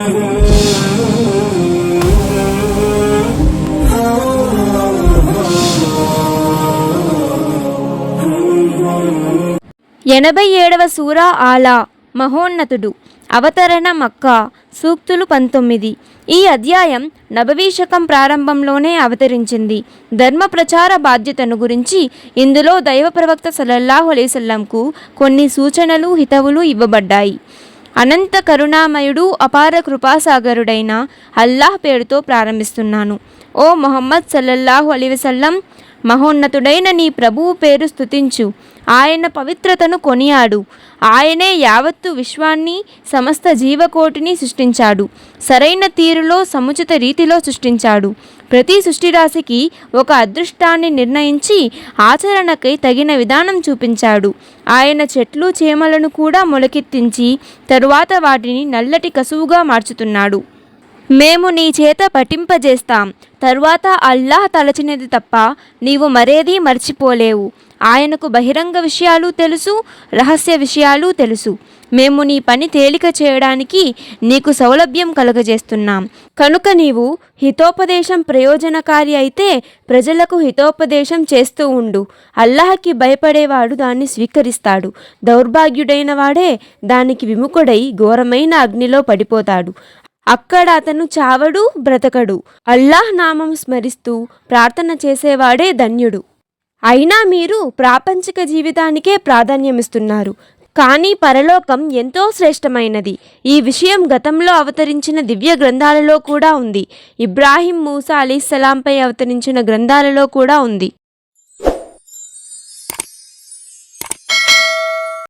ఎనభై ఏడవ సూరా ఆలా మహోన్నతుడు. అవతరణ మక్క సూక్తులు పంతొమ్మిది. ఈ అధ్యాయం నబవీశకం ప్రారంభంలోనే అవతరించింది. ధర్మ ప్రచార బాధ్యతను గురించి ఇందులో దైవ ప్రవక్త సలల్లాహు అలైసల్లంకు కొన్ని సూచనలు హితవులు ఇవ్వబడ్డాయి. అనంత కరుణామయుడు అపార కృపాసాగరుడైన అల్లాహ్ పేరుతో ప్రారంభిస్తున్నాను. ఓ మొహమ్మద్ సల్లల్లాహు అలీ వసల్లం మహోన్నతుడైన నీ ప్రభువు పేరు స్థుతించు ఆయన పవిత్రతను కొనియాడు. ఆయనే యావత్తు విశ్వాన్ని సమస్త జీవకోటిని సృష్టించాడు. సరైన తీరులో సముచిత రీతిలో సృష్టించాడు. ప్రతి సృష్టిరాశికి ఒక అదృష్టాన్ని నిర్ణయించి ఆచరణకై తగిన విధానం చూపించాడు. ఆయన చెట్లు చేమలను కూడా మొలకెత్తించి తరువాత వాటిని నల్లటి కసువుగా మార్చుతున్నాడు. మేము నీ చేత పఠింపజేస్తాం. తరువాత అల్లాహ్ తలచినది తప్ప నీవు మరేదీ మర్చిపోలేవు. ఆయనకు బహిరంగ విషయాలు తెలుసు రహస్య విషయాలు తెలుసు. మేము నీ పని తేలిక చేయడానికి నీకు సౌలభ్యం కలుగజేస్తున్నాం. కనుక నీవు హితోపదేశం ప్రయోజనకారి అయితే ప్రజలకు హితోపదేశం చేస్తూ ఉండు. అల్లాహకి భయపడేవాడు దాన్ని స్వీకరిస్తాడు. దౌర్భాగ్యుడైన వాడే దానికి విముఖుడై ఘోరమైన అగ్నిలో పడిపోతాడు. అక్కడ అతను చావడు బ్రతకడు. అల్లాహ్ నామం స్మరిస్తూ ప్రార్థన చేసేవాడే ధన్యుడు. అయినా మీరు ప్రాపంచిక జీవితానికే ప్రాధాన్యమిస్తున్నారు. కానీ పరలోకం ఎంతో శ్రేష్టమైనది. ఈ విషయం గతంలో అవతరించిన దివ్య గ్రంథాలలో కూడా ఉంది. ఇబ్రాహిం మూసా అలీస్లాంపై అవతరించిన గ్రంథాలలో కూడా ఉంది.